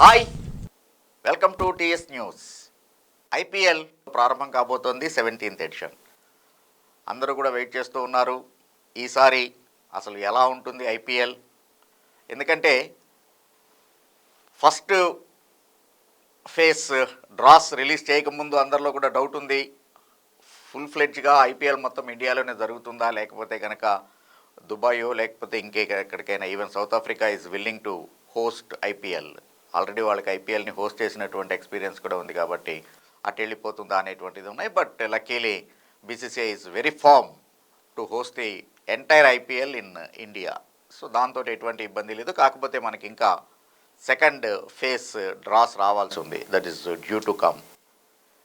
Hi. Welcome to TS news. IPL ప్రారంభం కాబోతోంది seventeenth edition. అందరూ కూడా వెయిట్ చేస్తూ ఉన్నారు. ఈసారి అసలు ఎలా ఉంటుంది ఐపీఎల్? ఎందుకంటే ఫస్ట్ ఫేస్ డ్రాస్ రిలీజ్ చేయకముందు అందరిలో కూడా డౌట్ ఉంది. ఫుల్ ఫ్లెడ్జ్గా ఐపీఎల్ మొత్తం ఇండియాలోనే జరుగుతుందా? లేకపోతే కనుక దుబాయో లేకపోతే ఇంకే ఎక్కడికైనా even South Africa is willing to host IPL. Already వాళ్ళకి ఐపీఎల్ని హోస్ట్ చేసినటువంటి ఎక్స్పీరియన్స్ కూడా ఉంది కాబట్టి అటు వెళ్ళిపోతుందా అనేటువంటిది ఉన్నాయి. But luckily BCCI is very firm to host the entire IPL in India. So దాంతో ఎటువంటి ఇబ్బంది లేదు. కాకపోతే మనకి ఇంకా సెకండ్ ఫేస్ డ్రాస్ రావాల్సి ఉంది. That is due to come.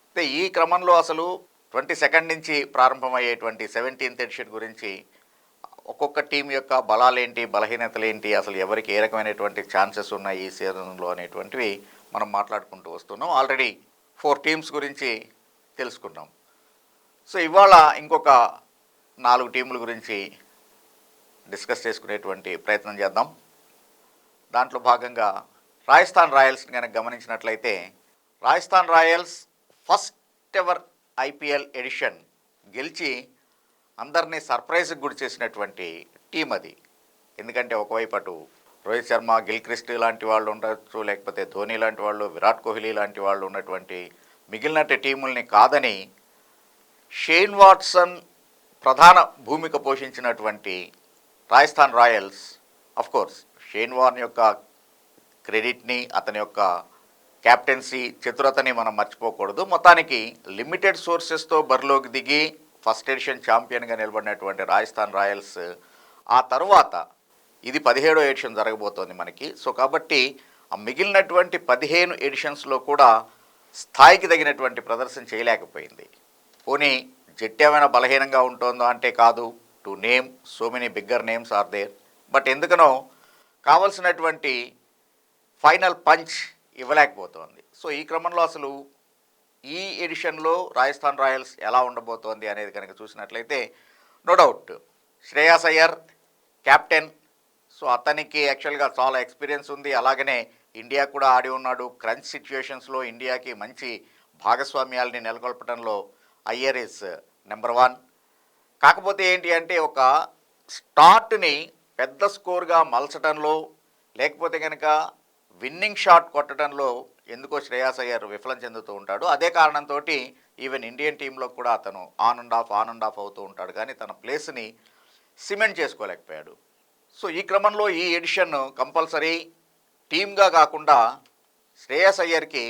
అయితే ఈ క్రమంలో అసలు ట్వంటీ సెకండ్ నుంచి ప్రారంభమయ్యేటువంటి సెవెంటీన్త్ ఎడిషన్ గురించి ఒక్కొక్క టీం యొక్క బలాలేంటి బలహీనతలు ఏంటి అసలు ఎవరికి ఏ రకమైనటువంటి ఛాన్సెస్ ఉన్నాయి ఈ సీజన్లో అనేటువంటివి మనం మాట్లాడుకుంటూ వస్తున్నాం. ఆల్రెడీ ఫోర్ టీమ్స్ గురించి తెలుసుకున్నాం. సో ఇవాళ ఇంకొక నాలుగు టీముల గురించి డిస్కస్ చేసుకునేటువంటి ప్రయత్నం చేద్దాం. దాంట్లో భాగంగా రాజస్థాన్ రాయల్స్ని కనుక గమనించినట్లయితే Rajasthan Royals first ever IPL edition గెలిచి అందరినీ సర్ప్రైజ్కి గురి చేసినటువంటి టీం అది. ఎందుకంటే ఒకవైపు అటు రోహిత్ శర్మ గిల్ క్రిస్ట్ లాంటి వాళ్ళు ఉండొచ్చు లేకపోతే ధోని లాంటి వాళ్ళు విరాట్ కోహ్లీ లాంటి వాళ్ళు ఉన్నటువంటి మిగిలిన టీముల్ని కాదని షేన్ వాట్సన్ ప్రధాన భూమిక పోషించినటువంటి Rajasthan Royals of course Shane Warne యొక్క క్రెడిట్ని అతని యొక్క క్యాప్టెన్సీ చతురతని మనం మర్చిపోకూడదు. మొత్తానికి లిమిటెడ్ సోర్సెస్తో బరిలోకి దిగి ఫస్ట్ ఎడిషన్ ఛాంపియన్గా నిలబడినటువంటి రాజస్థాన్ రాయల్స్ ఆ తర్వాత ఇది పదిహేడో ఎడిషన్ జరగబోతోంది మనకి. సో కాబట్టి ఆ మిగిలినటువంటి పదిహేను ఎడిషన్స్లో కూడా స్థాయికి తగినటువంటి ప్రదర్శన చేయలేకపోయింది. పోనీ జట్టు ఏమైనా బలహీనంగా ఉంటుందో అంటే కాదు. To name so many bigger names are there. But ఎందుకనో కావలసినటువంటి ఫైనల్ పంచ్ ఇవ్వలేకపోతోంది. సో ఈ క్రమంలో అసలు ఈ ఎడిషన్లో రాజస్థాన్ రాయల్స్ ఎలా ఉండబోతోంది అనేది కనుక చూసినట్లయితే no doubt Shreyas Iyer captain so అతనికి యాక్చువల్గా చాలా ఎక్స్పీరియన్స్ ఉంది. అలాగనే ఇండియా కూడా ఆడి ఉన్నాడు. క్రంచ్ సిచ్యువేషన్స్లో ఇండియాకి మంచి భాగస్వామ్యాలని నెలకొల్పడంలో అయ్యర్ ఇస్ నెంబర్ వన్ కాకపోతే ఏంటి అంటే ఒక స్టార్ట్ని పెద్ద స్కోర్గా మలచడంలో లేకపోతే కనుక విన్నింగ్ షాట్ కొట్టడంలో ఎందుకో శ్రేయాస్ అయ్యర్ విఫలం చెందుతూ ఉంటాడు. అదే కారణంతో ఈవెన్ ఇండియన్ టీంలో కూడా అతను on and off on and off అవుతూ ఉంటాడు. కానీ తన ప్లేస్ని సిమెంట్ చేసుకోలేకపోయాడు. సో ఈ క్రమంలో ఈ ఎడిషన్ కంపల్సరీ టీమ్గా కాకుండా శ్రేయస్ అయ్యర్కి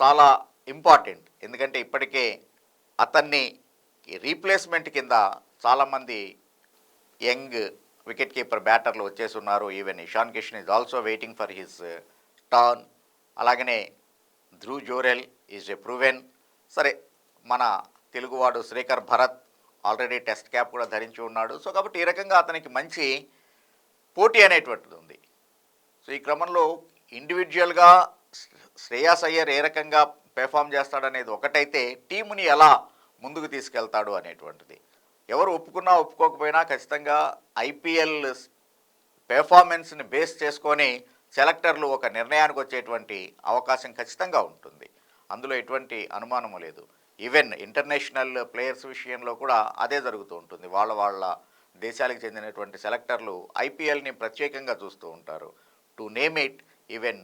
చాలా ఇంపార్టెంట్. ఎందుకంటే ఇప్పటికే అతన్ని రీప్లేస్మెంట్ కింద చాలామంది యంగ్ వికెట్ కీపర్ బ్యాటర్లు వచ్చేసి ఉన్నారు. Even Ishan Kishan is also waiting for his turn అలాగనే Dhruv Jurel is a proven. సరే మన తెలుగువాడు Srikar Bharat already test cap కూడా ధరించి ఉన్నాడు. సో కాబట్టి ఈ రకంగా అతనికి మంచి పోటీ అనేటువంటిది ఉంది. సో ఈ క్రమంలో ఇండివిజువల్గా శ్రేయాస్ అయ్యర్ ఏ రకంగా పెర్ఫామ్ చేస్తాడనేది ఒకటైతే టీముని ఎలా ముందుకు తీసుకెళ్తాడు అనేటువంటిది. ఎవరు ఒప్పుకున్నా ఒప్పుకోకపోయినా ఖచ్చితంగా ఐపీఎల్ పెర్ఫార్మెన్స్ని బేస్ చేసుకొని సెలెక్టర్లు ఒక నిర్ణయానికి వచ్చేటువంటి అవకాశం ఖచ్చితంగా ఉంటుంది. అందులో ఎటువంటి అనుమానము లేదు. ఈవెన్ ఇంటర్నేషనల్ ప్లేయర్స్ విషయంలో కూడా అదే జరుగుతూ ఉంటుంది. వాళ్ళ వాళ్ళ దేశాలకు చెందినటువంటి సెలెక్టర్లు ఐపీఎల్ని ప్రత్యేకంగా చూస్తూ ఉంటారు. To name it even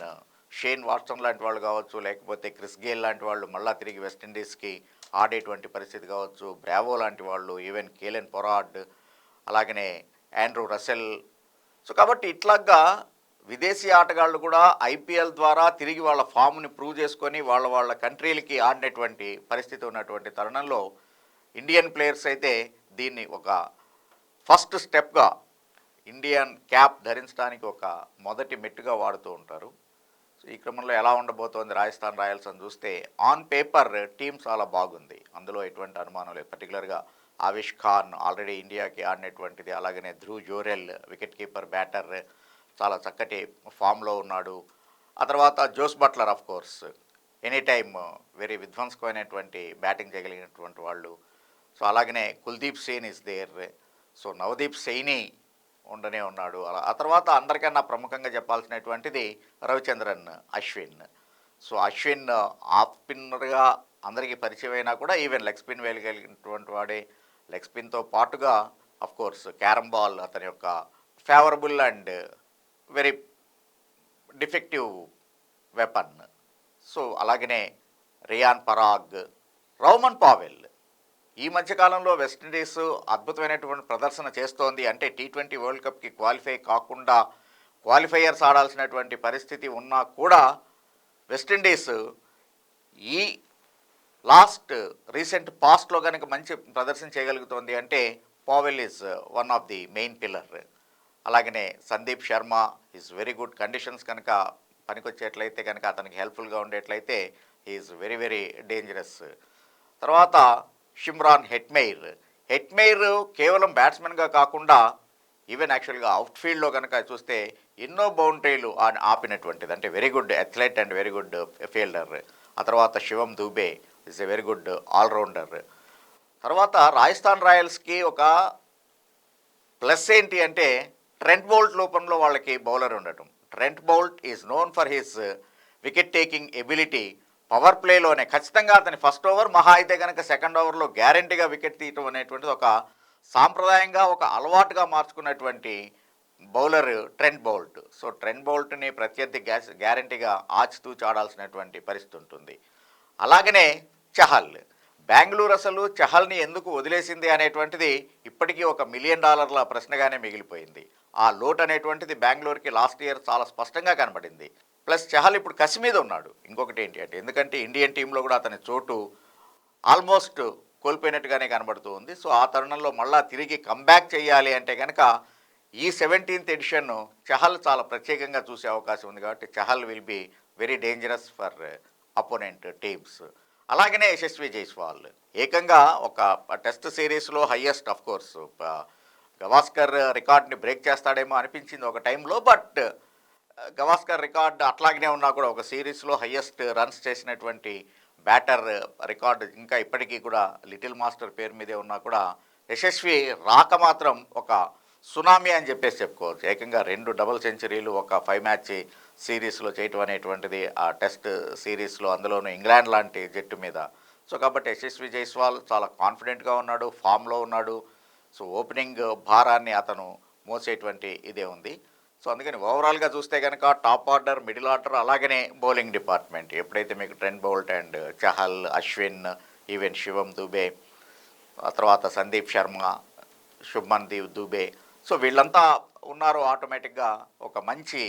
Shane Watson లాంటి వాళ్ళు కావచ్చు లేకపోతే క్రిస్ గేల్ లాంటి వాళ్ళు మళ్ళా తిరిగి వెస్టిండీస్కి ఆడేటువంటి పరిస్థితి కావచ్చు బ్రావో లాంటి వాళ్ళు ఈవెన్ కేలెన్ పొరాడ్ అలాగనే ఆండ్రూ రసెల్ సో కాబట్టి ఇట్లాగా విదేశీ ఆటగాళ్ళు కూడా ఐపీఎల్ ద్వారా తిరిగి వాళ్ళ ఫామ్ని ప్రూవ్ చేసుకొని వాళ్ళ వాళ్ళ కంట్రీలకి ఆడినటువంటి పరిస్థితి ఉన్నటువంటి తరుణంలో ఇండియన్ ప్లేయర్స్ అయితే దీన్ని ఒక ఫస్ట్ స్టెప్గా ఇండియన్ క్యాప్ ధరించడానికి ఒక మొదటి మెట్టుగా వాడుతూ ఉంటారు. సో ఈ క్రమంలో ఎలా ఉండబోతోంది రాజస్థాన్ రాయల్స్ అని చూస్తే ఆన్ పేపర్ టీం చాలా బాగుంది. అందులో ఎటువంటి అనుమానం లేదు పర్టికులర్గా ఆవిష్ ఖాన్ ఆల్రెడీ ఇండియాకి ఆడినటువంటిది అలాగనే Dhruv Jurel wicket keeper batter చాలా చక్కటి ఫామ్లో ఉన్నాడు. ఆ తర్వాత Jos Buttler of course any time very విధ్వంసకమైనటువంటి batting చేయగలిగినటువంటి వాళ్ళు. సో అలాగనే Kuldeep Sen is there so Navdeep Saini ఉండనే ఉన్నాడు. అలా ఆ తర్వాత అందరికన్నా ప్రముఖంగా చెప్పాల్సినటువంటిది రవిచంద్రన్ అశ్విన్. సో అశ్విన్ ఆఫ్ స్పిన్నర్గా అందరికీ పరిచయం అయినా కూడా ఈవెన్ లెగ్ స్పిన్ వేయగలిగినటువంటి వాడే. లెగ్ స్పిన్తో పాటుగా అఫ్ కోర్స్ క్యారమ్ బాల్ అతని యొక్క favourable and very defective weapon so అలాగనే రియాన్ పరాగ్ రౌమన్ పావెల్ ఈ మధ్యకాలంలో వెస్టిండీస్ అద్భుతమైనటువంటి ప్రదర్శన చేస్తోంది. అంటే టీ ట్వంటీ వరల్డ్ కప్కి క్వాలిఫై కాకుండా క్వాలిఫైయర్స్ ఆడాల్సినటువంటి పరిస్థితి ఉన్నా కూడా వెస్టిండీస్ ఈ లాస్ట్ రీసెంట్ పాస్ట్లో కనుక మంచి ప్రదర్శన చేయగలుగుతోంది అంటే Powell is one of the main pillar. అలాగనే Sandeep Sharma is very good conditions కనుక పనికొచ్చేట్లయితే కనుక అతనికి హెల్ప్ఫుల్గా ఉండేట్లయితే ఈజ్ వెరీ వెరీ డేంజరస్ తర్వాత షిమ్రాన్ హెట్మెయిర్ హెట్మెయిర్ కేవలం బ్యాట్స్మెన్గా కాకుండా ఈవెన్ యాక్చువల్గా అవుట్ ఫీల్డ్లో కనుక చూస్తే ఎన్నో బౌండరీలు ఆపినటువంటిది. అంటే very good athlete and very good fielder ఆ తర్వాత Shivam Dube is a very good allrounder తర్వాత రాజస్థాన్ రాయల్స్కి ఒక ప్లస్ ఏంటి అంటే ట్రెంట్ బౌల్ట్ రూపంలో వాళ్ళకి బౌలర్ ఉండటం. Trent Boult is known for his wicket taking ability power ప్లేలోనే ఖచ్చితంగా అతని ఫస్ట్ ఓవర్ మహా అయితే కనుక సెకండ్ ఓవర్లో గ్యారంటీగా వికెట్ తీయటం అనేటువంటిది ఒక సాంప్రదాయంగా ఒక అలవాటుగా మార్చుకున్నటువంటి bowler Trent Boult so Trent బౌల్ట్ని ప్రత్యర్థి గ్యాస్ గ్యారంటీగా ఆచితూచి ఆడాల్సినటువంటి పరిస్థితి ఉంటుంది. అలాగనే చహల్ బెంగళూరు అసలు చహల్ని ఎందుకు వదిలేసింది అనేటువంటిది ఇప్పటికీ ఒక మిలియన్ డాలర్ల ప్రశ్నగానే మిగిలిపోయింది. ఆ లోటు అనేటువంటిది బెంగళూరుకి లాస్ట్ ఇయర్ చాలా స్పష్టంగా కనబడింది. ప్లస్ చహల్ ఇప్పుడు కసి మీద ఉన్నాడు. ఇంకొకటి ఏంటి అంటే ఎందుకంటే ఇండియన్ టీంలో కూడా అతని చోటు ఆల్మోస్ట్ కోల్పోయినట్టుగానే కనబడుతూ ఉంది. సో ఆ తరుణంలో మళ్ళా తిరిగి కంబ్యాక్ చేయాలి అంటే కనుక ఈ సెవెంటీన్త్ ఎడిషన్ చహల్ చాలా ప్రత్యేకంగా చూసే అవకాశం ఉంది కాబట్టి Chahal will be very dangerous for opponent teams అలాగనే యశస్వి జైస్వాల్. ఏకంగా ఒక టెస్ట్ సిరీస్లో హయ్యెస్ట్ ఆఫ్ కోర్స్ గవాస్కర్ రికార్డ్ని బ్రేక్ చేస్తాడేమో అనిపించింది ఒక టైంలో బట్ గవాస్కర్ రికార్డ్ అట్లాగనే ఉన్నా కూడా ఒక సిరీస్లో హయ్యెస్ట్ రన్స్ చేసినటువంటి బ్యాటర్ రికార్డు ఇంకా ఇప్పటికీ కూడా లిటిల్ మాస్టర్ పేరు మీదే ఉన్నా కూడా యశస్వి రాక మాత్రం ఒక సునామీ అని చెప్పేసి చెప్పుకోవచ్చు. ఏకంగా రెండు డబుల్ సెంచరీలు ఒక ఫైవ్ మ్యాచ్ సిరీస్లో చేయటం అనేటువంటిది ఆ టెస్ట్ సిరీస్లో అందులోనూ ఇంగ్లాండ్ లాంటి జట్టు మీద. సో కాబట్టి యశస్వి జైస్వాల్ చాలా కాన్ఫిడెంట్గా ఉన్నాడు ఫామ్లో ఉన్నాడు. సో ఓపెనింగ్ భారాన్ని అతను మోసేటువంటి ఇదే ఉంది. సో అందుకని ఓవరాల్గా చూస్తే కనుక టాప్ ఆర్డర్ మిడిల్ ఆర్డర్ అలాగనే బౌలింగ్ డిపార్ట్మెంట్. ఎప్పుడైతే మీకు Trent Boult and Chahal Ashwin even Shivam Dube ఆ తర్వాత సందీప్ శర్మ శుభ్మన్ దీవ్ దుబే సో వీళ్ళంతా ఉన్నారు ఆటోమేటిక్గా ఒక మంచి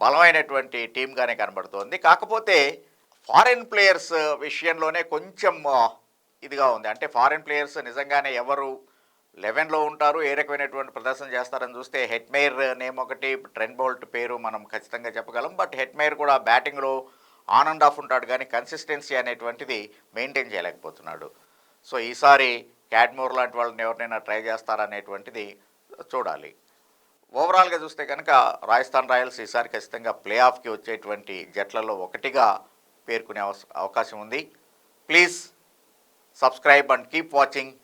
బలమైనటువంటి టీమ్గానే కనబడుతోంది. కాకపోతే ఫారిన్ ప్లేయర్స్ విషయంలోనే కొంచెం ఇదిగా ఉంది. అంటే ఫారిన్ ప్లేయర్స్ నిజంగానే ఎవరు లెవెన్లో ఉంటారు ఏ రకమైనటువంటి ప్రదర్శన చేస్తారని చూస్తే హెట్మేర్ నేమ్ ఒకటి ట్రెండ్ బోల్ట్ పేరు మనం ఖచ్చితంగా చెప్పగలం. బట్ హెట్మేర్ కూడా బ్యాటింగ్లో ఆన్ అండ్ ఆఫ్ ఉంటాడు కానీ కన్సిస్టెన్సీ అనేటువంటిది మెయింటైన్ చేయలేకపోతున్నాడు. సో ఈసారి క్యాడ్మోర్ లాంటి వాళ్ళని ఎవరినైనా ట్రై చేస్తారనేటువంటిది చూడాలి. ఓవరాల్గా చూస్తే కనుక రాజస్థాన్ రాయల్స్ ఈసారి ఖచ్చితంగా ప్లే ఆఫ్కి వచ్చేటువంటి జట్లలో ఒకటిగా పేర్కొనే అవకాశం ఉంది. Please subscribe and keep watching.